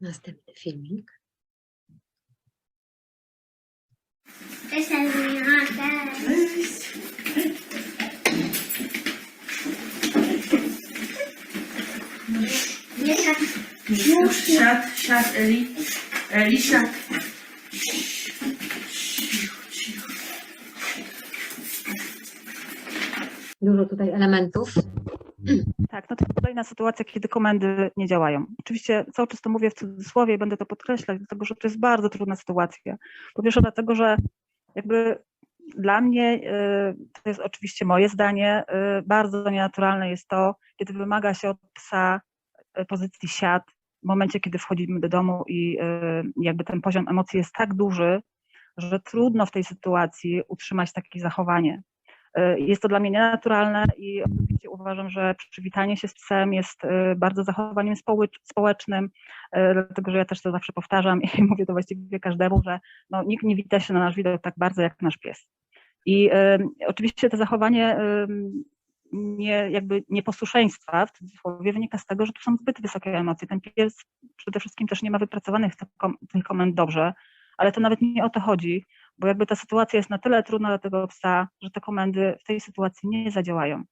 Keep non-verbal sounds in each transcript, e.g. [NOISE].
Następny filmik. Es mi marca. Nie tak. Już siad, siad Eli. Eli, siad. Dużo tutaj elementów. [CLEARS THROAT] Tak, no to jest kolejna sytuacja, kiedy komendy nie działają. Oczywiście cały czas to mówię w cudzysłowie i będę to podkreślać, dlatego że to jest bardzo trudna sytuacja. Po pierwsze dlatego, że jakby dla mnie, y, to jest oczywiście moje zdanie, y, bardzo nienaturalne jest to, kiedy wymaga się od psa y, pozycji siad w momencie, kiedy wchodzimy do domu i jakby ten poziom emocji jest tak duży, że trudno w tej sytuacji utrzymać takie zachowanie. Y, Jest to dla mnie nienaturalne i oczywiście uważam, że przywitanie się z psem jest y, bardzo zachowaniem społecz- społecznym, y, dlatego że ja też to zawsze powtarzam i [LAUGHS] mówię to właściwie każdemu, że no, nikt nie wita się na nasz widok tak bardzo jak nasz pies. I y, oczywiście to zachowanie y, nie, jakby nieposłuszeństwa w cudzysłowie wynika z tego, że tu są zbyt wysokie emocje. Ten pies przede wszystkim też nie ma wypracowanych tych komend dobrze, ale to nawet nie o to chodzi, bo jakby ta sytuacja jest na tyle trudna dla tego psa, że te komendy w tej sytuacji nie zadziałają.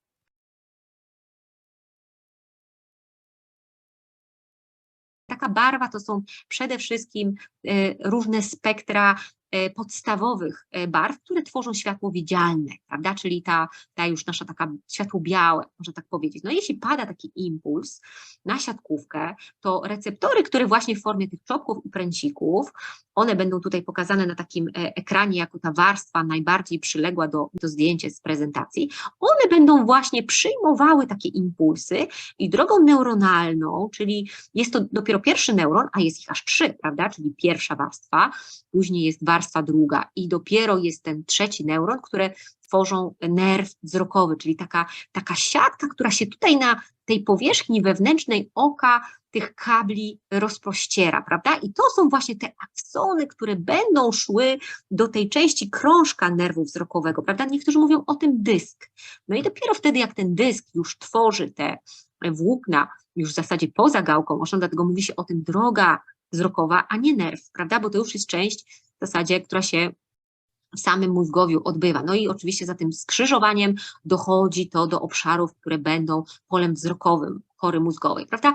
Taka barwa to są przede wszystkim e, różne spektra podstawowych e, barw, które tworzą światło widzialne, prawda? Czyli ta, ta już nasza taka światło białe, można tak powiedzieć. No jeśli pada taki impuls na siatkówkę, to receptory, które właśnie w formie tych czopków i pręcików, one będą tutaj pokazane na takim e, ekranie jako ta warstwa najbardziej przyległa do, do zdjęcia z prezentacji, one będą właśnie przyjmowały takie impulsy i drogą neuronalną, czyli jest to dopiero pierwszy neuron, a jest ich aż trzy, prawda? Czyli pierwsza warstwa, później jest warstwa druga i dopiero jest ten trzeci neuron, które tworzą nerw wzrokowy, czyli taka, taka siatka, która się tutaj na tej powierzchni wewnętrznej oka tych kabli rozprościera, prawda? I to są właśnie te aksony, które będą szły do tej części krążka nerwu wzrokowego, prawda? Niektórzy mówią o tym dysk. No i dopiero wtedy, jak ten dysk już tworzy te włókna, już w zasadzie poza gałką oczną, dlatego mówi się o tym droga wzrokowa, a nie nerw, prawda? Bo to już jest część w zasadzie, która się w samym mózgowiu odbywa. No i oczywiście za tym skrzyżowaniem dochodzi to do obszarów, które będą polem wzrokowym kory mózgowej, prawda?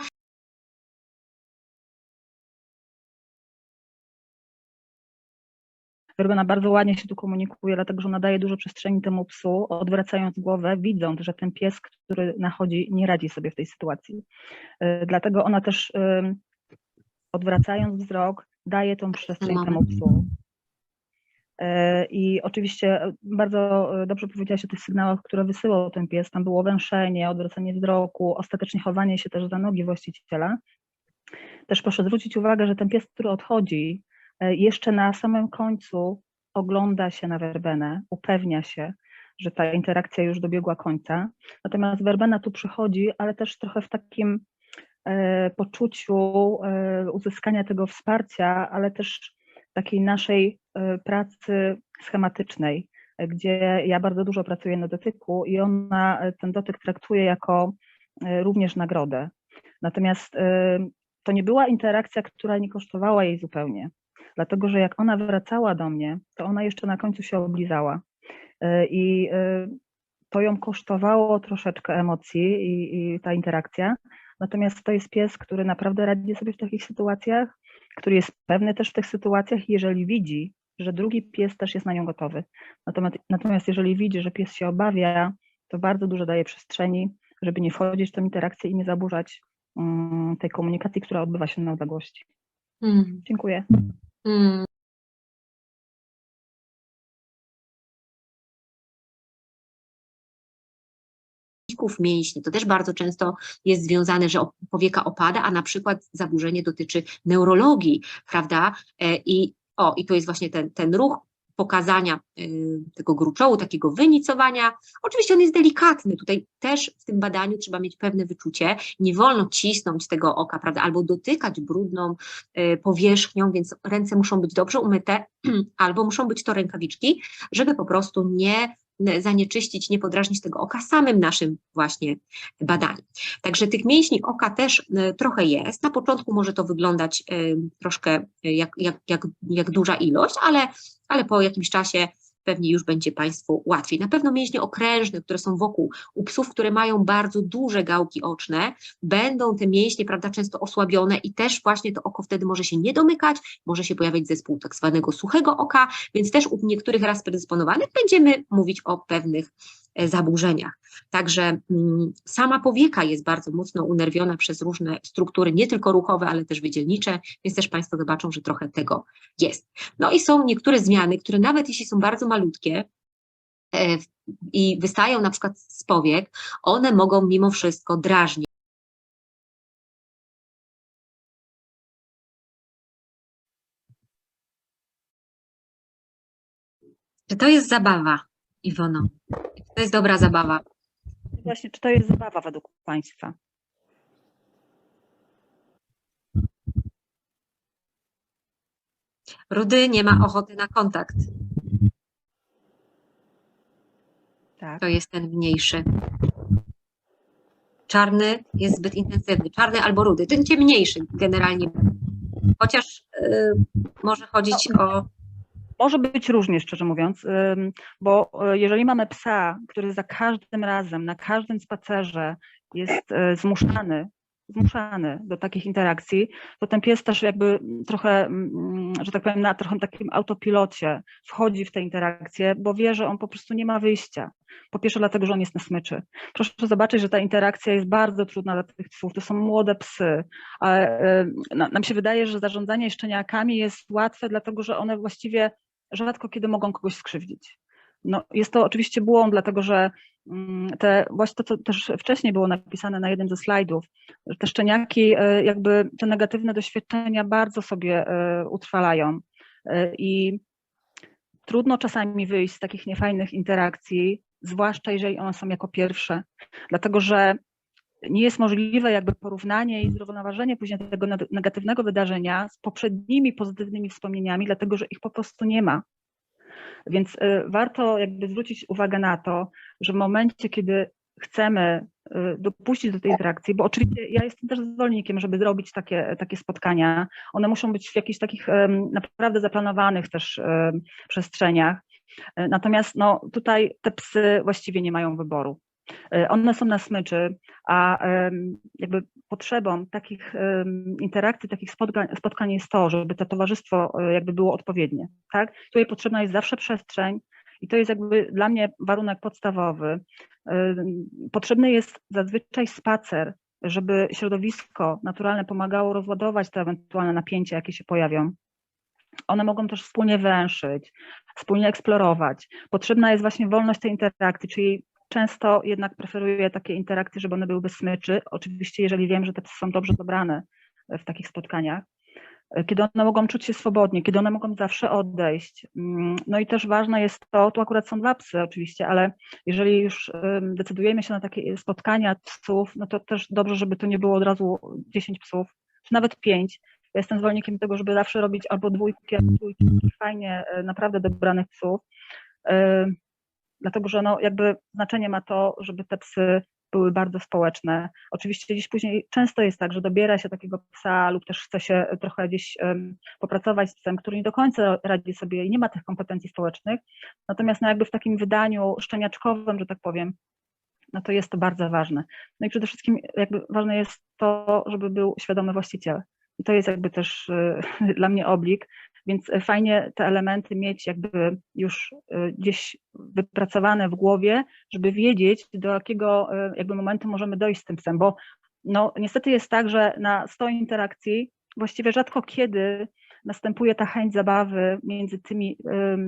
Werbena bardzo ładnie się tu komunikuje, dlatego że ona daje dużo przestrzeni temu psu, odwracając głowę, widząc, że ten pies, który nachodzi, nie radzi sobie w tej sytuacji. Y, Dlatego ona też odwracając wzrok, daje tą przestrzeń Mamy. temu psu. Y, I oczywiście y, bardzo y, dobrze powiedziałaś o tych sygnałach, które wysyłał ten pies. Tam było węszenie, odwracanie wzroku, ostatecznie chowanie się też za nogi właściciela. Też proszę zwrócić uwagę, że ten pies, który odchodzi, e, jeszcze na samym końcu ogląda się na werbenę, upewnia się, że ta interakcja już dobiegła końca. Natomiast werbena tu przychodzi, ale też trochę w takim e, poczuciu e, uzyskania tego wsparcia, ale też takiej naszej e, pracy schematycznej, e, gdzie ja bardzo dużo pracuję na dotyku i ona e, ten dotyk traktuje jako e, również nagrodę. Natomiast e, to nie była interakcja, która nie kosztowała jej zupełnie. Dlatego, że jak ona wracała do mnie, to ona jeszcze na końcu się oblizała. I to ją kosztowało troszeczkę emocji i, i ta interakcja. Natomiast to jest pies, który naprawdę radzi sobie w takich sytuacjach, który jest pewny też w tych sytuacjach, jeżeli widzi, że drugi pies też jest na nią gotowy. Natomiast, natomiast jeżeli widzi, że pies się obawia, to bardzo dużo daje przestrzeni, żeby nie wchodzić w tę interakcję i nie zaburzać mm, tej komunikacji, która odbywa się na odległości. Mm, Dziękuję. mm. Mięśni. To też bardzo często jest związane, że powieka opada, a na przykład zaburzenie dotyczy neurologii, prawda? E, I, o, i to jest właśnie ten, ten ruch pokazania y, tego gruczołu, takiego wynicowania. Oczywiście on jest delikatny. Tutaj też w tym badaniu trzeba mieć pewne wyczucie. Nie wolno cisnąć tego oka, prawda? Albo dotykać brudną y, powierzchnią, więc ręce muszą być dobrze umyte, [CLEARS THROAT] albo muszą być to rękawiczki, żeby po prostu nie zanieczyścić, nie podrażnić tego oka samym naszym właśnie badaniem. Także tych mięśni oka też e, trochę jest. Na początku może to wyglądać e, troszkę e, jak, jak, jak, jak duża ilość, ale, ale po jakimś czasie pewnie już będzie Państwu łatwiej. Na pewno mięśnie okrężne, które są wokół, u psów, które mają bardzo duże gałki oczne, będą te mięśnie, prawda, często osłabione i też właśnie to oko wtedy może się nie domykać, może się pojawiać zespół tak zwanego suchego oka, więc też u niektórych raz predysponowanych będziemy mówić o pewnych zaburzeniach. Także mm, sama powieka jest bardzo mocno unerwiona przez różne struktury, nie tylko ruchowe, ale też wydzielnicze, więc też Państwo zobaczą, że trochę tego jest. No i są niektóre zmiany, które nawet jeśli są bardzo malutkie, e, i wystają na przykład z powiek, one mogą mimo wszystko drażnić. Czy to jest zabawa, Iwono? Czy to jest dobra zabawa? Właśnie, czy to jest zabawa według Państwa? Rudy nie ma ochoty na kontakt. Tak. To jest ten mniejszy. Czarny jest zbyt intensywny. Czarny albo rudy. Ten ciemniejszy generalnie. Chociaż y, może chodzić o. Może być różnie, szczerze mówiąc, bo y, jeżeli mamy psa, który za każdym razem, na każdym spacerze jest y, zmuszany, zmuszany do takich interakcji, to ten pies też jakby trochę, mm, że tak powiem, na trochę takim autopilocie wchodzi w te interakcje, bo wie, że on po prostu nie ma wyjścia. Po pierwsze dlatego, że on jest na smyczy. Proszę zobaczyć, że ta interakcja jest bardzo trudna dla tych psów. To są młode psy. A, na- nam się wydaje, że zarządzanie szczeniakami jest łatwe, dlatego że one właściwie rzadko kiedy mogą kogoś skrzywdzić. No, jest to oczywiście błąd, dlatego że mm, te, właśnie to, co też wcześniej było napisane na jednym ze slajdów, że te szczeniaki e, jakby te negatywne doświadczenia bardzo sobie e, utrwalają E, i trudno czasami wyjść z takich niefajnych interakcji, zwłaszcza jeżeli one są jako pierwsze, dlatego że nie jest możliwe jakby porównanie i zrównoważenie później tego neg- negatywnego wydarzenia z poprzednimi pozytywnymi wspomnieniami, dlatego że ich po prostu nie ma. Więc y, warto jakby zwrócić uwagę na to, że w momencie, kiedy chcemy y, dopuścić do tej interakcji, bo oczywiście ja jestem też zwolennikiem, żeby zrobić takie, takie spotkania. One muszą być w jakichś takich naprawdę zaplanowanych też przestrzeniach. E, Natomiast no, tutaj te psy właściwie nie mają wyboru. E, One są na smyczy, a jakby potrzebą takich interakcji, takich spotkań, spotkań jest to, żeby to towarzystwo e, jakby było odpowiednie. Tak? Tutaj potrzebna jest zawsze przestrzeń i to jest jakby dla mnie warunek podstawowy. Em, Potrzebny jest zazwyczaj spacer, żeby środowisko naturalne pomagało rozładować te ewentualne napięcia, jakie się pojawią. One mogą też wspólnie węszyć, wspólnie eksplorować. Potrzebna jest właśnie wolność tej interakcji, czyli często jednak preferuję takie interakcje, żeby one były bez smyczy. Oczywiście, jeżeli wiem, że te psy są dobrze dobrane w takich spotkaniach, kiedy one mogą czuć się swobodnie, kiedy one mogą zawsze odejść. Mm, No i też ważne jest to, tu akurat są dwa psy oczywiście, ale jeżeli już decydujemy się na takie spotkania psów, no to też dobrze, żeby to nie było od razu 10 psów, czy nawet 5. Ja jestem zwolennikiem tego, żeby zawsze robić albo dwójki, albo trójki fajnie, e, naprawdę dobranych psów. Dlatego, że no jakby znaczenie ma to, żeby te psy były bardzo społeczne. Oczywiście gdzieś później często jest tak, że dobiera się takiego psa lub też chce się trochę gdzieś um, popracować z psem, który nie do końca radzi sobie i nie ma tych kompetencji społecznych. Natomiast no jakby w takim wydaniu szczeniaczkowym, że tak powiem, no to jest to bardzo ważne. No i przede wszystkim jakby ważne jest to, żeby był świadomy właściciel. I to jest jakby też y, [LAUGHS] dla mnie oblik, więc fajnie te elementy mieć jakby już y, gdzieś wypracowane w głowie, żeby wiedzieć, do jakiego y, jakby momentu możemy dojść z tym psem, bo no niestety jest tak, że na 100 interakcji właściwie rzadko kiedy następuje ta chęć zabawy między tymi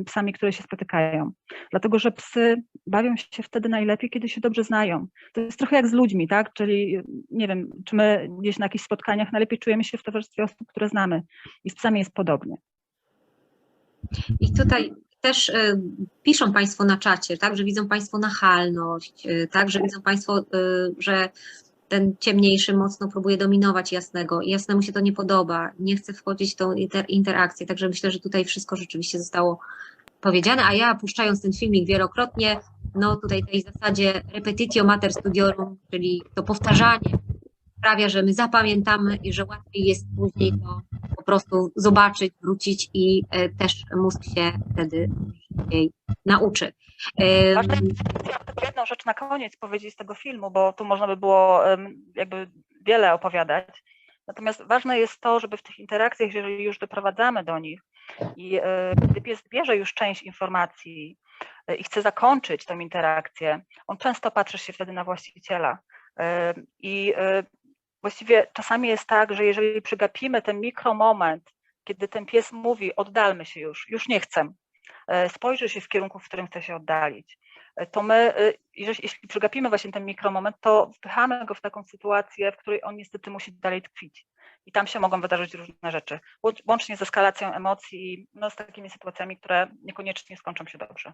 psami, które się spotykają. Dlatego, że psy bawią się wtedy najlepiej, kiedy się dobrze znają. To jest trochę jak z ludźmi, tak? Czyli nie wiem, czy my gdzieś na jakichś spotkaniach najlepiej czujemy się w towarzystwie osób, które znamy. I z psami jest podobnie. I tutaj też y, piszą Państwo na czacie, tak, że widzą Państwo nachalność, y, tak, że widzą Państwo, y, że ten ciemniejszy mocno próbuje dominować jasnego i jasnemu się to nie podoba, nie chce wchodzić w tą inter interakcję, także myślę, że tutaj wszystko rzeczywiście zostało powiedziane, a ja puszczając ten filmik wielokrotnie no tutaj tej zasadzie repetitio mater studiorum, czyli to powtarzanie sprawia, że my zapamiętamy i że łatwiej jest później to po prostu zobaczyć, wrócić i e, też mózg się wtedy szybciej nauczy. Ważne jedną rzecz na koniec powiedzieć z tego filmu, bo tu można by było jakby wiele opowiadać. Natomiast ważne jest to, żeby w tych interakcjach, jeżeli już doprowadzamy do nich i e, gdy pies bierze już część informacji e, i chce zakończyć tę interakcję, on często patrzy się wtedy na właściciela. I właściwie czasami jest tak, że jeżeli przegapimy ten mikromoment, kiedy ten pies mówi, oddalmy się już, już nie chcę, e, spojrzy się w kierunku, w którym chce się oddalić, e, to my, e, jeśli przegapimy właśnie ten mikromoment, to wpychamy go w taką sytuację, w której on niestety musi dalej tkwić. I tam się mogą wydarzyć różne rzeczy, łącz- łącznie z eskalacją emocji no, z takimi sytuacjami, które niekoniecznie skończą się dobrze.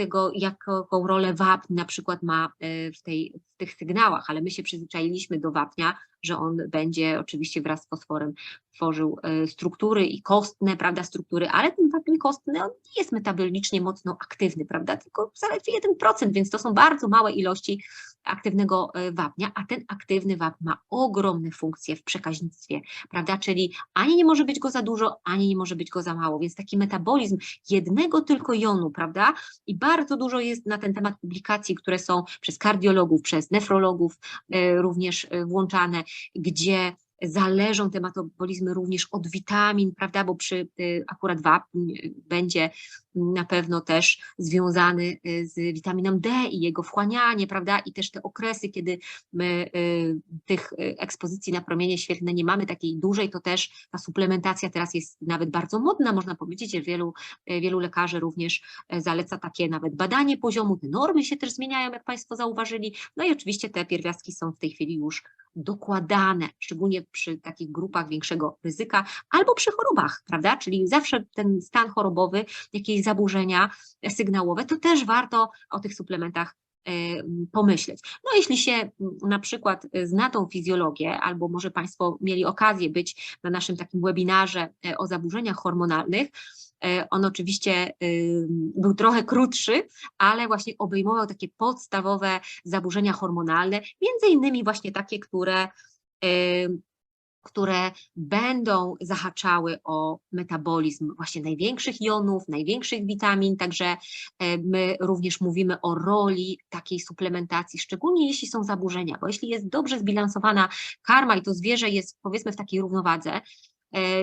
Tego, jaką rolę wapń na przykład ma e, w, tej, w tych sygnałach, ale my się przyzwyczailiśmy do wapnia, że on będzie oczywiście wraz z fosforem tworzył e, struktury i kostne, prawda, struktury, ale ten wapień kostny, on nie jest metabolicznie mocno aktywny, prawda, tylko zaledwie 1%, więc to są bardzo małe ilości aktywnego e, wapnia, a ten aktywny wapń ma ogromne funkcje w przekaźnictwie, prawda, czyli ani nie może być go za dużo, ani nie może być go za mało, więc taki metabolizm jednego tylko jonu, prawda, i bardzo dużo jest na ten temat publikacji, które są przez kardiologów, przez nefrologów e, również e, włączane, gdzie zależą te metabolizmy również od witamin, prawda, bo przy y, akurat wapń y, będzie na pewno też związany y, z witaminą D i jego wchłanianie, prawda, i też te okresy, kiedy my tych ekspozycji na promienie świetlne nie mamy takiej dużej, to też ta suplementacja teraz jest nawet bardzo modna, można powiedzieć, że wielu, wielu lekarzy również zaleca takie nawet badanie poziomu, te normy się też zmieniają, jak Państwo zauważyli, no i oczywiście te pierwiastki są w tej chwili już dokładane, szczególnie przy takich grupach większego ryzyka albo przy chorobach, prawda? Czyli zawsze ten stan chorobowy, jakieś zaburzenia sygnałowe, to też warto o tych suplementach e, pomyśleć. No jeśli się m, na przykład e, zna tą fizjologię, albo może Państwo mieli okazję być na naszym takim webinarze e, o zaburzeniach hormonalnych, on oczywiście ym, był trochę krótszy, ale właśnie obejmował takie podstawowe zaburzenia hormonalne, między innymi właśnie takie, które, ym, które będą zahaczały o metabolizm właśnie największych jonów, największych witamin, także e, my również mówimy o roli takiej suplementacji, szczególnie jeśli są zaburzenia, bo jeśli jest dobrze zbilansowana karma i to zwierzę jest powiedzmy w takiej równowadze, e,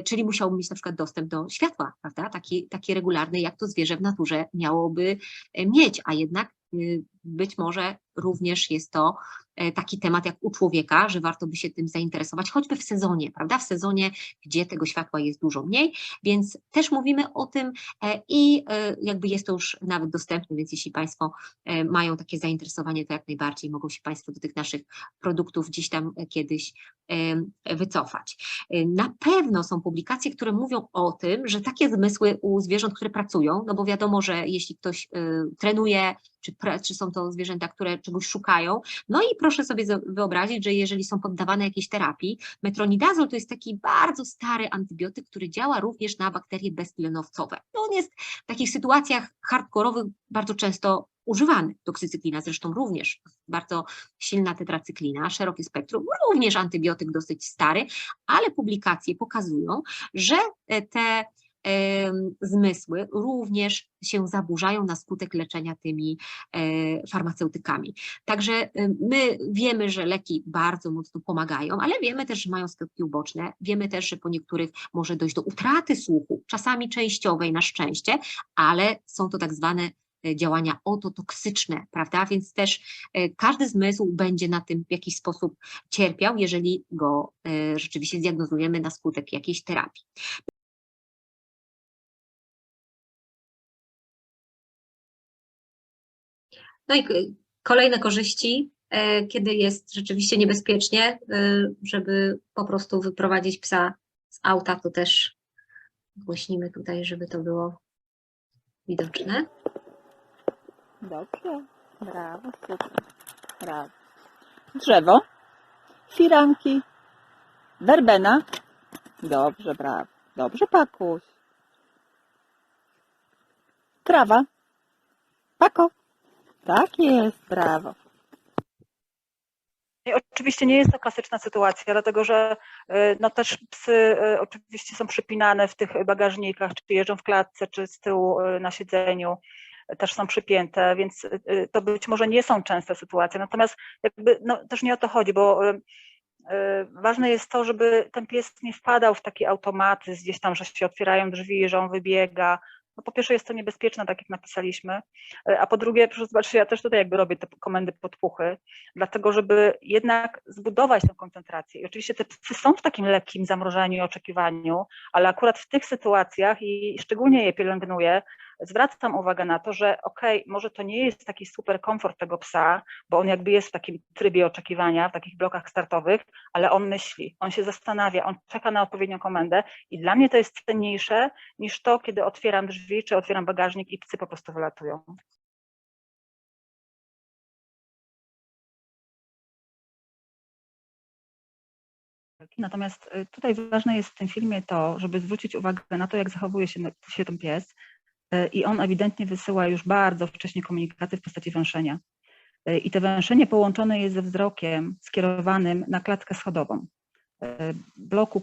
czyli musiałby mieć na przykład dostęp do światła, prawda, taki, taki regularny, jak to zwierzę w naturze miałoby e, mieć, a jednak y, być może również jest to e, taki temat jak u człowieka, że warto by się tym zainteresować, choćby w sezonie, prawda? W sezonie, gdzie tego światła jest dużo mniej, więc też mówimy o tym e, i e, jakby jest to już nawet dostępne, więc jeśli Państwo mają takie zainteresowanie, to jak najbardziej mogą się Państwo do tych naszych produktów gdzieś tam kiedyś wycofać. Na pewno są publikacje, które mówią o tym, że takie zmysły u zwierząt, które pracują, no bo wiadomo, że jeśli ktoś trenuje, czy, czy są to zwierzęta, które czegoś szukają, no i proszę sobie wyobrazić, że jeżeli są poddawane jakiejś terapii, metronidazol to jest taki bardzo stary antybiotyk, który działa również na bakterie beztlenowcowe. No on jest w takich sytuacjach hardkorowych bardzo często używany. Toksycyklina zresztą również, bardzo silna tetracyklina, szerokie spektrum, również antybiotyk dosyć stary, ale publikacje pokazują, że e, te zmysły również się zaburzają na skutek leczenia tymi e, farmaceutykami. Także my wiemy, że leki bardzo mocno pomagają, ale wiemy też, że mają skutki uboczne. Wiemy też, że po niektórych może dojść do utraty słuchu, czasami częściowej na szczęście, ale są to tak zwane e, działania ototoksyczne, prawda? Więc też e, każdy zmysł będzie na tym w jakiś sposób cierpiał, jeżeli go rzeczywiście zdiagnozujemy na skutek jakiejś terapii. No i kolejne korzyści, e, kiedy jest rzeczywiście niebezpiecznie, e, żeby po prostu wyprowadzić psa z auta, to też głośnimy tutaj, żeby to było widoczne. Dobrze, brawo, super, brawo. Drzewo, firanki, werbena. Dobrze, brawo. Dobrze, Pakuś. Trawa. Pako. Tak jest, brawo. I oczywiście nie jest to klasyczna sytuacja, dlatego że y, no też psy y, oczywiście są przypinane w tych bagażnikach, czy jeżdżą w klatce, czy z tyłu y, na siedzeniu, też są przypięte, więc to być może nie są częste sytuacje. Natomiast jakby no, też nie o to chodzi, bo ważne jest to, żeby ten pies nie wpadał w taki automatyzm gdzieś tam, że się otwierają drzwi, że on wybiega. No po pierwsze jest to niebezpieczne, tak jak napisaliśmy, y, a po drugie, proszę zobaczyć, ja też tutaj jakby robię te komendy podpuchy, dlatego żeby jednak zbudować tę koncentrację. I oczywiście te psy są w takim lekkim zamrożeniu i oczekiwaniu, ale akurat w tych sytuacjach i szczególnie je pielęgnuję, zwracam uwagę na to, że okej, może to nie jest taki super komfort tego psa, bo on jakby jest w takim trybie oczekiwania, w takich blokach startowych, ale on myśli, on się zastanawia, on czeka na odpowiednią komendę i dla mnie to jest cenniejsze niż to, kiedy otwieram drzwi czy otwieram bagażnik i psy po prostu wylatują. Natomiast y, tutaj ważne jest w tym filmie to, żeby zwrócić uwagę na to, jak zachowuje się, się ten pies i on ewidentnie wysyła już bardzo wcześnie komunikaty w postaci węszenia. Y, I to węszenie połączone jest ze wzrokiem skierowanym na klatkę schodową. y, bloku,